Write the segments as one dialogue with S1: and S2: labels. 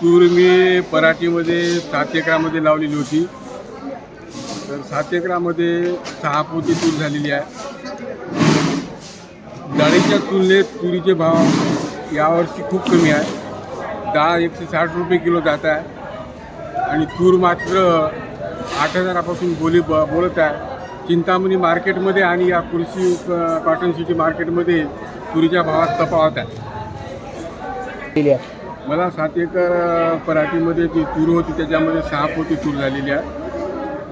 S1: तूर मी पराठीमध्ये सात एकरामध्ये लावलेली होती. तर सात एकरामध्ये सहा पोती तूर झालेली आहे. डाळीच्या तुलनेत तुरीचे भाव यावर्षी खूप कमी आहे. डाळ एकशे साठ रुपये किलो जात आहे. आणि तूर मात्र आठ हजारापासून बोली ब बोलत आहे. चिंतामणी मार्केटमध्ये आणि या कृषी कॉटन सिटी मार्केटमध्ये तुरीच्या भावात तफावत आहे. मला सात एकर पराठीमध्ये जी तूर होती त्याच्यामध्ये सहा पोती तूर झालेली आहे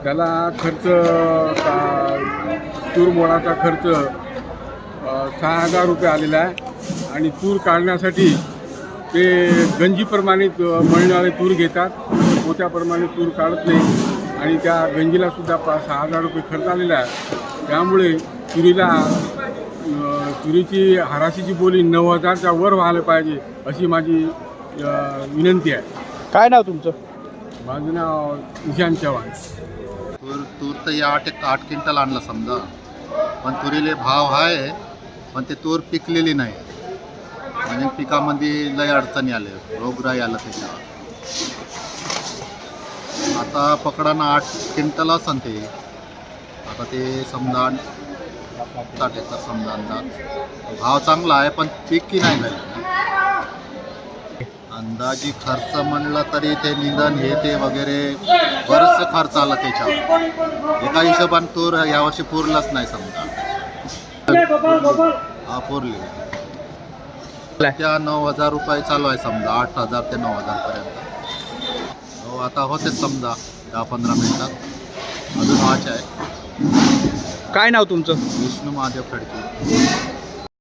S1: त्याला खर्च का तूर मोडाचा खर्च सहा हजार रुपये आलेला आहे. आणि तूर काढण्यासाठी ते गंजीप्रमाणे मळणारे तूर घेतात. पोत्याप्रमाणे तूर काढत नाही. आणि त्या गंजीला सुद्धा पा सहा हजार रुपये खर्च आलेला आहे. त्यामुळे तुरीला तुरीची हाराशीची बोली नऊ हजारच्या वर व्हायला पाहिजे अशी माझी अ, विनंती आहे.
S2: काय नाव तुमचं?
S1: माझं नाव ईशान चव्हाण.
S3: तूर तूर तर या आठ आठ क्विंटल आणला समजा. पण तुरीले भाव आहे पण ते तूर पिकलेली नाही. म्हणजे पिकामध्ये लय अडचणी आले रोगराई आलं त्याच्यावर. आता पकडाना आठ क्विंटल असन ते. आता ते समजा साठ एकर समजा अंदाज. भाव चांगला आहे पण पीक की नाही झालं? अंदाजी खर्च म्हणलं तरी ते निंदन हे ते वगैरे बरंचसं खर्च आला त्याच्यावर. एका हिशोबाने तूर यावर्षी पुरलाच नाही समजा. हा पुरली. त्या नऊ हजार रुपये चालू आहे समजा आठ हजार ते नऊ हजार पर्यंत. हो आता होतेच समजा दहा पंधरा मिनिटात. अजून व्हायचे आहे.
S2: काय नाव तुमचं?
S3: विष्णू महादेव खडके.